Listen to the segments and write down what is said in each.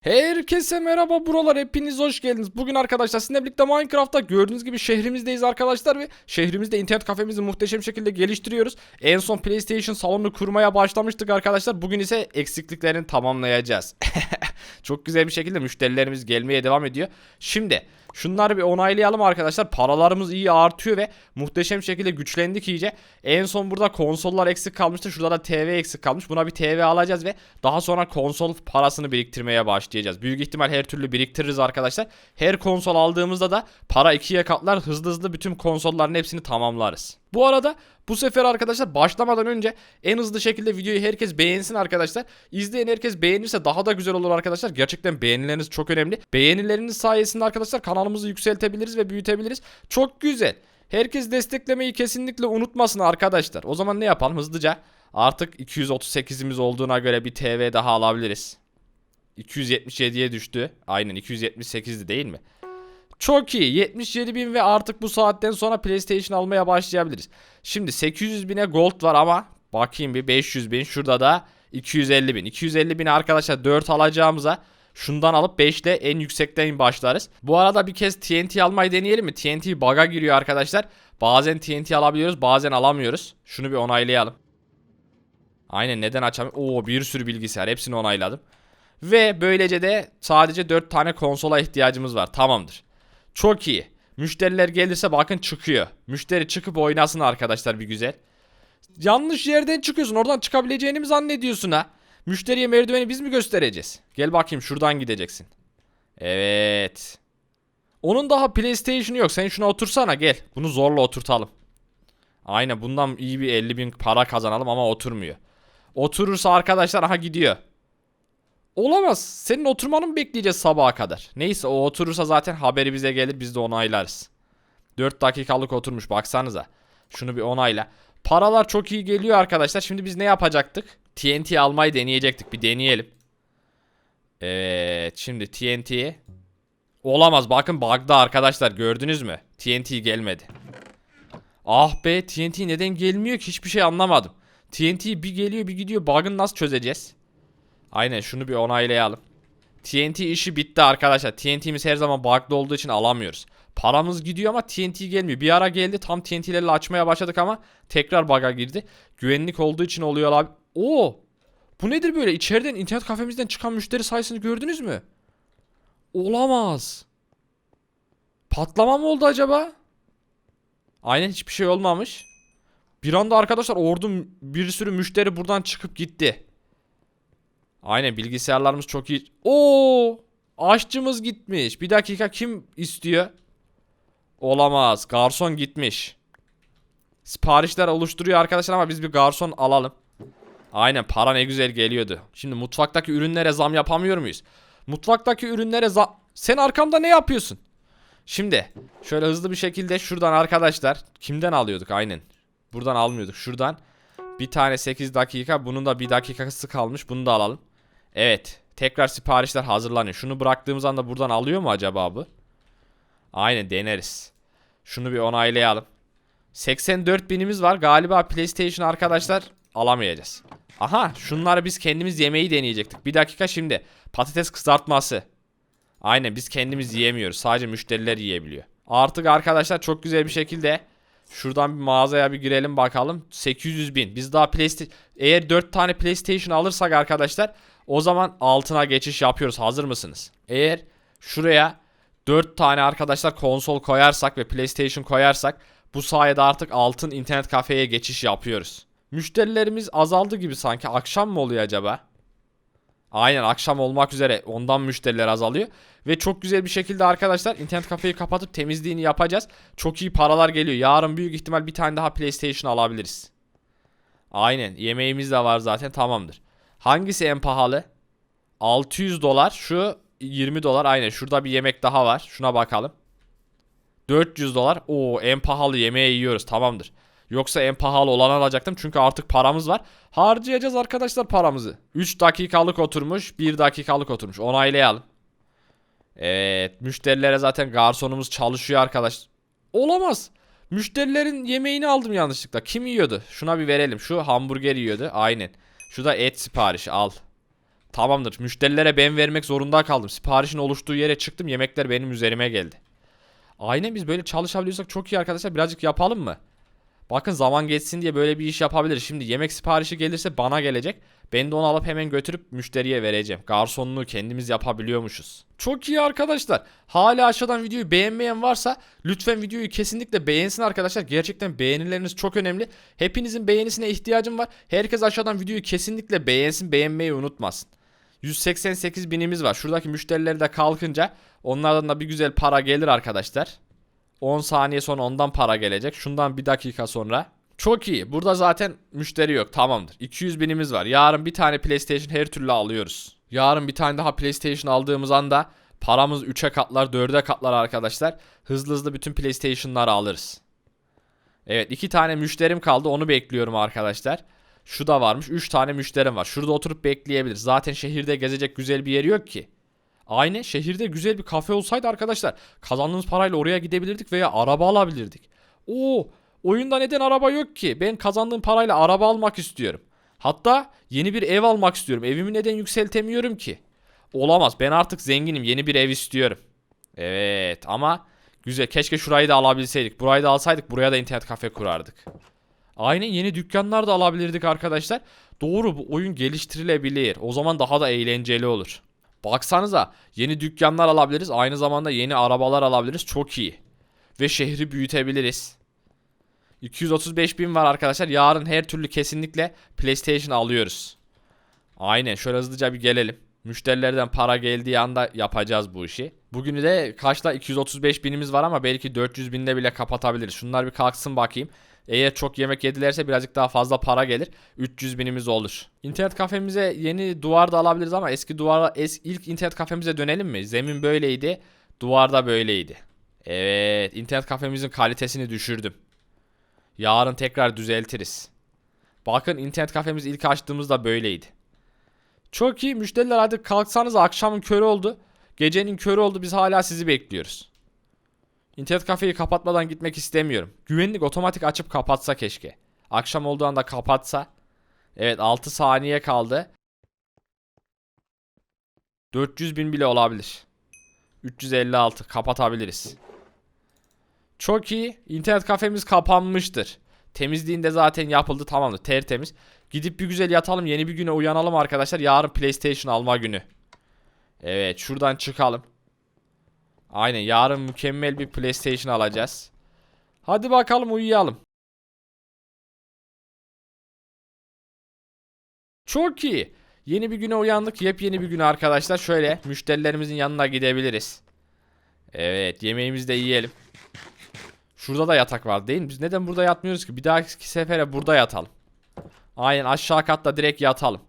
Herkese merhaba buralar hepiniz hoş geldiniz. Bugün arkadaşlar sizinle birlikte Minecraft'ta gördüğünüz gibi şehrimizdeyiz arkadaşlar ve şehrimizde internet kafemizi muhteşem şekilde geliştiriyoruz. En son PlayStation salonunu kurmaya başlamıştık arkadaşlar. Bugün ise eksikliklerini tamamlayacağız. Çok güzel bir şekilde müşterilerimiz gelmeye devam ediyor. Şimdi şunları bir onaylayalım arkadaşlar. Paralarımız iyi artıyor ve muhteşem şekilde güçlendik iyice. En son burada konsollar eksik kalmıştı. Şurada da TV eksik kalmış. Buna bir TV alacağız ve daha sonra konsol parasını biriktirmeye başlayacağız. Büyük ihtimal her türlü biriktiririz arkadaşlar. Her konsol aldığımızda da para ikiye katlar. Hızlı hızlı bütün konsolların hepsini tamamlarız. Bu arada bu sefer arkadaşlar başlamadan önce en hızlı şekilde videoyu herkes beğensin arkadaşlar. İzleyen herkes beğenirse daha da güzel olur arkadaşlar. Gerçekten beğenileriniz çok önemli. Beğenileriniz sayesinde arkadaşlar kanalımızı yükseltebiliriz ve büyütebiliriz. Çok güzel. Herkes desteklemeyi kesinlikle unutmasın arkadaşlar. O zaman ne yapalım hızlıca? Artık 238'imiz olduğuna göre bir TV daha alabiliriz. 277'ye düştü. Aynen 278'di değil mi? Çok iyi. 77 bin ve artık bu saatten sonra PlayStation almaya başlayabiliriz. Şimdi 800 bine gold var ama bakayım bir 500 bin. Şurada da 250 bin. 250 bin arkadaşlar 4 alacağımıza şundan alıp 5 ile en yüksekten başlarız. Bu arada bir kez TNT almayı deneyelim mi? TNT bug'a giriyor arkadaşlar. Bazen TNT alabiliyoruz bazen alamıyoruz. Şunu bir onaylayalım. Aynen neden açamıyorum? Oo bir sürü bilgisayar hepsini onayladım. Ve böylece de sadece 4 tane konsola ihtiyacımız var. Tamamdır. Çok iyi. Müşteriler gelirse bakın çıkıyor. Müşteri çıkıp oynasın arkadaşlar bir güzel. Yanlış yerden çıkıyorsun. Oradan çıkabileceğini mi zannediyorsun ha? Müşteriye merdiveni biz mi göstereceğiz? Gel bakayım şuradan gideceksin. Evet. Onun daha PlayStation'ı yok. Sen şuna otursana gel. Bunu zorla oturtalım. Aynen bundan iyi bir 50 bin para kazanalım ama oturmuyor. Oturursa arkadaşlar aha gidiyor. Olamaz. Senin oturmanı mı bekleyeceğiz sabaha kadar? Neyse o oturursa zaten haberi bize gelir biz de onaylarız. 4 dakikalık oturmuş baksanıza. Şunu bir onayla. Paralar çok iyi geliyor arkadaşlar. Şimdi biz ne yapacaktık? TNT almayı deneyecektik. Bir deneyelim. Evet şimdi TNT'ye. Olamaz bakın bug'da arkadaşlar gördünüz mü? TNT gelmedi. Ah be TNT neden gelmiyor ki hiçbir şey anlamadım. TNT bir geliyor bir gidiyor bug'ını nasıl çözeceğiz? Aynen şunu bir onaylayalım. TNT işi bitti arkadaşlar. TNT'miz her zaman bug'lı olduğu için alamıyoruz. Paramız gidiyor ama TNT gelmiyor. Bir ara geldi tam TNT'lerle açmaya başladık ama tekrar bug'a girdi. Güvenlik olduğu için oluyor abi. Oo! Bu nedir böyle? İçeriden internet kafemizden çıkan müşteri sayısını gördünüz mü? Olamaz. Patlama mı oldu acaba? Aynen hiçbir şey olmamış. Bir anda arkadaşlar ordu bir sürü müşteri buradan çıkıp gitti. Aynen bilgisayarlarımız çok iyi. Oo! Aşçımız gitmiş. Bir dakika kim istiyor? Olamaz. Garson gitmiş. Siparişler oluşturuyor arkadaşlar ama biz bir garson alalım. Aynen para ne güzel geliyordu. Şimdi mutfaktaki ürünlere zam yapamıyor muyuz? Mutfaktaki ürünlere zam... Sen arkamda ne yapıyorsun? Şimdi şöyle hızlı bir şekilde şuradan arkadaşlar kimden alıyorduk aynen. Buradan almıyorduk. Şuradan bir tane 8 dakika bunun da bir dakikası kalmış. Bunu da alalım. Evet. Tekrar siparişler hazırlanıyor. Şunu bıraktığımız anda buradan alıyor mu acaba bu? Aynen deneriz. Şunu bir onaylayalım. 84 binimiz var. Galiba PlayStation arkadaşlar alamayacağız. Aha şunları biz kendimiz yemeği deneyecektik. Bir dakika şimdi. Patates kızartması. Aynen biz kendimiz yiyemiyoruz. Sadece müşteriler yiyebiliyor. Artık arkadaşlar çok güzel bir şekilde şuradan bir mağazaya bir girelim bakalım. 800 bin. Biz daha PlayStation... Eğer 4 tane PlayStation alırsak arkadaşlar o zaman altına geçiş yapıyoruz. Hazır mısınız? Eğer şuraya 4 tane arkadaşlar konsol koyarsak ve PlayStation koyarsak bu sayede artık altın internet kafeye geçiş yapıyoruz. Müşterilerimiz azaldı gibi sanki. Akşam mı oluyor acaba? Aynen akşam olmak üzere ondan müşteriler azalıyor. Ve çok güzel bir şekilde arkadaşlar internet kafeyi kapatıp temizliğini yapacağız. Çok iyi paralar geliyor. Yarın büyük ihtimal bir tane daha PlayStation alabiliriz. Aynen yemeğimiz de var zaten tamamdır. Hangisi en pahalı? 600 dolar şu 20 dolar aynen şurada bir yemek daha var. Şuna bakalım. 400 dolar. Oo en pahalı yemeği yiyoruz tamamdır. Yoksa en pahalı olanı alacaktım çünkü artık paramız var. Harcayacağız arkadaşlar paramızı. 3 dakikalık oturmuş 1 dakikalık oturmuş onaylayalım. Evet müşterilere zaten garsonumuz çalışıyor arkadaş. Olamaz. Müşterilerin yemeğini aldım yanlışlıkla. Kim yiyordu? Şuna bir verelim. Şu hamburger yiyordu. Aynen. Şu da et siparişi al. Tamamdır. Müşterilere ben vermek zorunda kaldım. Siparişin oluştuğu yere çıktım. Yemekler benim üzerime geldi. Aynen biz böyle çalışabiliyorsak çok iyi arkadaşlar. Birazcık yapalım mı? Bakın zaman geçsin diye böyle bir iş yapabiliriz. Şimdi yemek siparişi gelirse bana gelecek. Ben de onu alıp hemen götürüp müşteriye vereceğim. Garsonluğu kendimiz yapabiliyormuşuz. Çok iyi arkadaşlar. Hala aşağıdan videoyu beğenmeyen varsa lütfen videoyu kesinlikle beğensin arkadaşlar. Gerçekten beğenileriniz çok önemli. Hepinizin beğenisine ihtiyacım var. Herkes aşağıdan videoyu kesinlikle beğensin. Beğenmeyi unutmasın. 188 binimiz var. Şuradaki müşterileri de kalkınca onlardan da bir güzel para gelir arkadaşlar. 10 saniye sonra ondan para gelecek. Şundan bir dakika sonra. Çok iyi. Burada zaten müşteri yok. Tamamdır. 200 binimiz var. Yarın bir tane PlayStation her türlü alıyoruz. Yarın bir tane daha PlayStation aldığımız anda paramız 3'e katlar 4'e katlar arkadaşlar. Hızlı hızlı bütün PlayStation'ları alırız. Evet iki tane müşterim kaldı. Onu bekliyorum arkadaşlar. Şu da varmış. 3 tane müşterim var. Şurada oturup bekleyebiliriz. Zaten şehirde gezecek güzel bir yeri yok ki. Aynı şehirde güzel bir kafe olsaydı arkadaşlar kazandığımız parayla oraya gidebilirdik veya araba alabilirdik. Oo, oyunda neden araba yok ki? Ben kazandığım parayla araba almak istiyorum. Hatta yeni bir ev almak istiyorum. Evimi neden yükseltemiyorum ki? Olamaz. Ben artık zenginim. Yeni bir ev istiyorum. Evet ama güzel. Keşke şurayı da alabilseydik. Burayı da alsaydık buraya da internet kafe kurardık. Aynen yeni dükkanlar da alabilirdik arkadaşlar. Doğru bu oyun geliştirilebilir. O zaman daha da eğlenceli olur. Baksanıza yeni dükkanlar alabiliriz. Aynı zamanda yeni arabalar alabiliriz. Çok iyi. Ve şehri büyütebiliriz. 235 bin var arkadaşlar. Yarın her türlü kesinlikle PlayStation alıyoruz. Aynen şöyle hızlıca bir gelelim. Müşterilerden para geldiği anda yapacağız bu işi. Bugünü de kaçta 235 binimiz var ama belki 400 binde bile kapatabiliriz. Şunlar bir kalksın bakayım. Eğer çok yemek yedilerse birazcık daha fazla para gelir. 300 binimiz olur. İnternet kafemize yeni duvar da alabiliriz ama eski duvara es, ilk internet kafemize dönelim mi? Zemin böyleydi. Duvar da böyleydi. Evet internet kafemizin kalitesini düşürdüm. Yarın tekrar düzeltiriz. Bakın internet kafemiz ilk açtığımızda böyleydi. Çok iyi müşteriler hadi kalksanız akşamın körü oldu. Gecenin körü oldu biz hala sizi bekliyoruz. İnternet kafeyi kapatmadan gitmek istemiyorum. Güvenlik otomatik açıp kapatsa keşke. Akşam olduğu anda kapatsa. Evet 6 saniye kaldı. 400 bin bile olabilir. 356 kapatabiliriz. Çok iyi. İnternet kafemiz kapanmıştır. Temizliğinde zaten yapıldı tamamdır tertemiz. Gidip bir güzel yatalım yeni bir güne uyanalım arkadaşlar. Yarın PlayStation alma günü. Evet şuradan çıkalım. Aynen yarın mükemmel bir PlayStation alacağız. Hadi bakalım uyuyalım. Çok iyi. Yeni bir güne uyandık. Yepyeni bir güne arkadaşlar. Şöyle müşterilerimizin yanına gidebiliriz. Evet yemeğimizi de yiyelim. Şurada da yatak var değil mi? Biz neden burada yatmıyoruz ki? Bir dahaki sefere burada yatalım. Aynen aşağı katta direkt yatalım.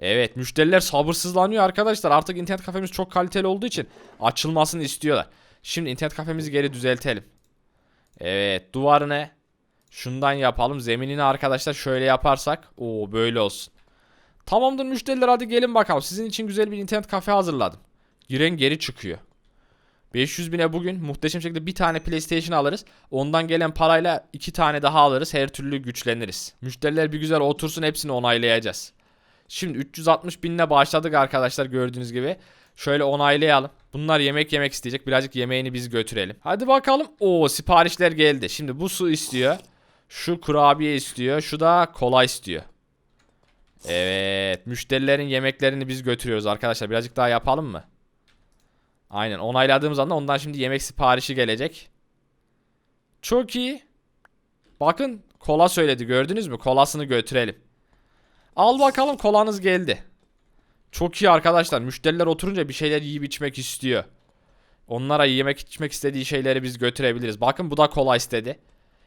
Evet müşteriler sabırsızlanıyor arkadaşlar. Artık internet kafemiz çok kaliteli olduğu için açılmasını istiyorlar. Şimdi internet kafemizi geri düzeltelim. Evet duvarını şundan yapalım. Zeminini arkadaşlar şöyle yaparsak. o böyle olsun. Tamamdır müşteriler hadi gelin bakalım. Sizin için güzel bir internet kafe hazırladım. Giren geri çıkıyor. 500 bine bugün muhteşem şekilde bir tane PlayStation alırız. Ondan gelen parayla iki tane daha alırız. Her türlü güçleniriz. Müşteriler bir güzel otursun hepsini onaylayacağız. Şimdi 360 binle başladık arkadaşlar gördüğünüz gibi. Şöyle onaylayalım. Bunlar yemek yemek isteyecek. Birazcık yemeğini biz götürelim. Hadi bakalım. Oo siparişler geldi. Şimdi bu su istiyor. Şu kurabiye istiyor. Şu da kola istiyor. Evet. Müşterilerin yemeklerini biz götürüyoruz arkadaşlar. Birazcık daha yapalım mı? Aynen. Onayladığımız anda ondan şimdi yemek siparişi gelecek. Çok iyi. Bakın kola söyledi. Gördünüz mü? Kolasını götürelim. Al bakalım kolanız geldi. Çok iyi arkadaşlar. Müşteriler oturunca bir şeyler yiyip içmek istiyor. Onlara yemek içmek istediği şeyleri biz götürebiliriz. Bakın bu da kola istedi.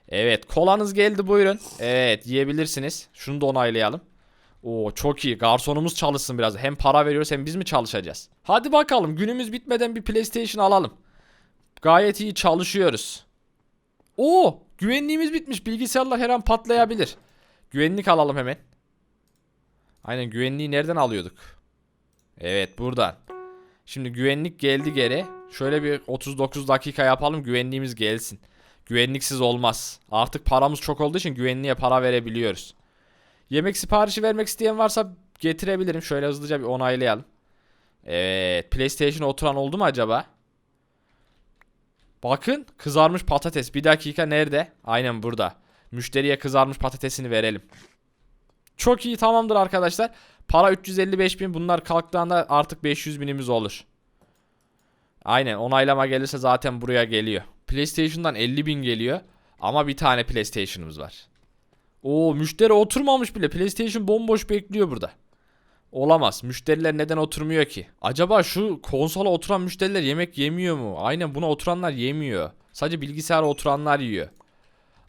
Evet kolanız geldi buyurun. Evet yiyebilirsiniz. Şunu da onaylayalım. Oo çok iyi. Garsonumuz çalışsın biraz. Hem para veriyoruz hem biz mi çalışacağız? Hadi bakalım günümüz bitmeden bir PlayStation alalım. Gayet iyi çalışıyoruz. Oo güvenliğimiz bitmiş. Bilgisayarlar her an patlayabilir. Güvenlik alalım hemen. Aynen güvenliği nereden alıyorduk? Evet buradan. Şimdi güvenlik geldi geri. Şöyle bir 39 dakika yapalım güvenliğimiz gelsin. Güvenliksiz olmaz. Artık paramız çok olduğu için güvenliğe para verebiliyoruz. Yemek siparişi vermek isteyen varsa getirebilirim. Şöyle hızlıca bir onaylayalım. Evet. PlayStation'a oturan oldu mu acaba? Bakın kızarmış patates. Bir dakika nerede? Aynen burada. Müşteriye kızarmış patatesini verelim. Çok iyi tamamdır arkadaşlar. Para 355 bin. Bunlar kalktığında artık 500 binimiz olur. Aynen onaylama gelirse zaten buraya geliyor. PlayStation'dan 50 bin geliyor. Ama bir tane PlayStation'ımız var. Oo müşteri oturmamış bile. PlayStation bomboş bekliyor burada. Olamaz. Müşteriler neden oturmuyor ki? Acaba şu konsola oturan müşteriler yemek yemiyor mu? Aynen buna oturanlar yemiyor. Sadece bilgisayara oturanlar yiyor.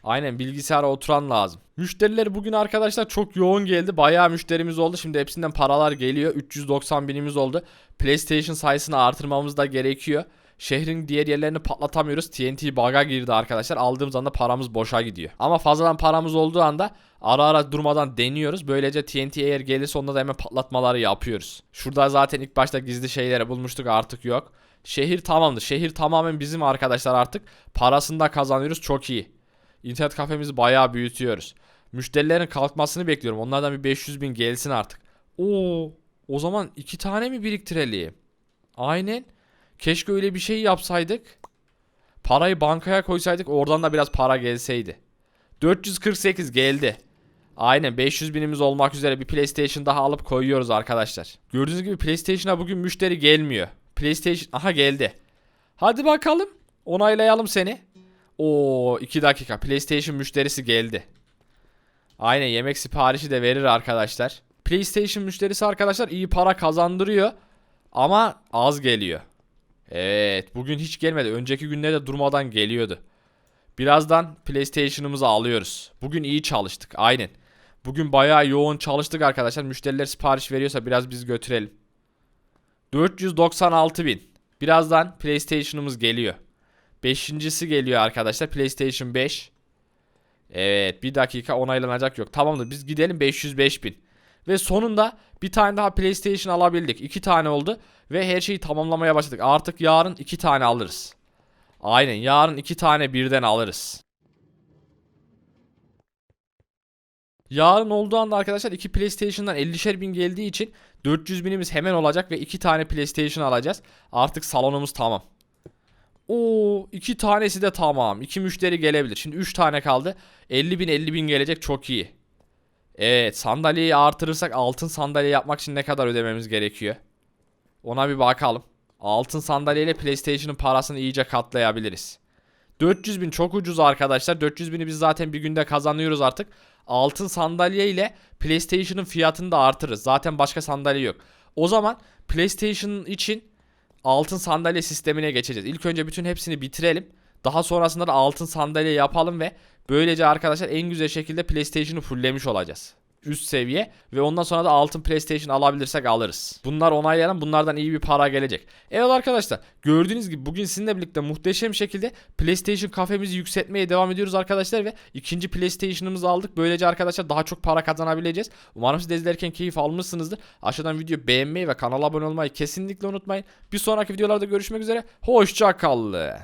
Aynen bilgisayara oturan lazım. Müşteriler bugün arkadaşlar çok yoğun geldi. Bayağı müşterimiz oldu. Şimdi hepsinden paralar geliyor. 390 binimiz oldu. PlayStation sayısını artırmamız da gerekiyor. Şehrin diğer yerlerini patlatamıyoruz. TNT bug'a girdi arkadaşlar. Aldığımız anda paramız boşa gidiyor. Ama fazladan paramız olduğu anda ara ara durmadan deniyoruz. Böylece TNT eğer gelirse onda da hemen patlatmaları yapıyoruz. Şurada zaten ilk başta gizli şeyleri bulmuştuk artık yok. Şehir tamamdır. Şehir tamamen bizim arkadaşlar artık. Parasını da kazanıyoruz. Çok iyi. İnternet kafemizi bayağı büyütüyoruz. Müşterilerin kalkmasını bekliyorum. Onlardan bir 500 bin gelsin artık. Oo, o zaman iki tane mi biriktirelim? Aynen. Keşke öyle bir şey yapsaydık. Parayı bankaya koysaydık oradan da biraz para gelseydi. 448 geldi. Aynen 500 binimiz olmak üzere bir PlayStation daha alıp koyuyoruz arkadaşlar. Gördüğünüz gibi PlayStation'a bugün müşteri gelmiyor. PlayStation aha geldi. Hadi bakalım. Onaylayalım seni. Oo 2 dakika PlayStation müşterisi geldi. Aynen yemek siparişi de verir arkadaşlar. PlayStation müşterisi arkadaşlar iyi para kazandırıyor ama az geliyor. Evet bugün hiç gelmedi. Önceki günlerde durmadan geliyordu. Birazdan PlayStation'ımızı alıyoruz. Bugün iyi çalıştık aynen. Bugün bayağı yoğun çalıştık arkadaşlar. Müşteriler sipariş veriyorsa biraz biz götürelim. 496 bin. Birazdan PlayStation'ımız geliyor. Beşincisi geliyor arkadaşlar. PlayStation 5. Evet bir dakika onaylanacak yok. Tamamdır biz gidelim 505 bin. Ve sonunda bir tane daha PlayStation alabildik. İki tane oldu. Ve her şeyi tamamlamaya başladık. Artık yarın iki tane alırız. Aynen yarın iki tane birden alırız. Yarın olduğu anda arkadaşlar iki PlayStation'dan 50'şer bin geldiği için 400 binimiz hemen olacak ve iki tane PlayStation alacağız. Artık salonumuz tamam. Oo iki tanesi de tamam. İki müşteri gelebilir. Şimdi 3 tane kaldı. 50 bin 50 bin gelecek çok iyi. Evet sandalyeyi artırırsak altın sandalye yapmak için ne kadar ödememiz gerekiyor? Ona bir bakalım. Altın sandalyeyle PlayStation'ın parasını iyice katlayabiliriz. 400 bin çok ucuz arkadaşlar. 400 bini biz zaten bir günde kazanıyoruz artık. Altın sandalye ile PlayStation'ın fiyatını da artırırız. Zaten başka sandalye yok. O zaman PlayStation için altın sandalye sistemine geçeceğiz. İlk önce bütün hepsini bitirelim. Daha sonrasında da altın sandalye yapalım ve böylece arkadaşlar en güzel şekilde PlayStation'ı fulllemiş olacağız. Üst seviye ve ondan sonra da altın PlayStation alabilirsek alırız. Bunlar onaylayalım. Bunlardan iyi bir para gelecek. Evet arkadaşlar gördüğünüz gibi bugün sizinle birlikte muhteşem şekilde PlayStation kafemizi yükseltmeye devam ediyoruz arkadaşlar ve ikinci PlayStation'ımızı aldık. Böylece arkadaşlar daha çok para kazanabileceğiz. Umarım siz izlerken keyif almışsınızdır. Aşağıdan videoyu beğenmeyi ve kanala abone olmayı kesinlikle unutmayın. Bir sonraki videolarda görüşmek üzere. Hoşça kalın.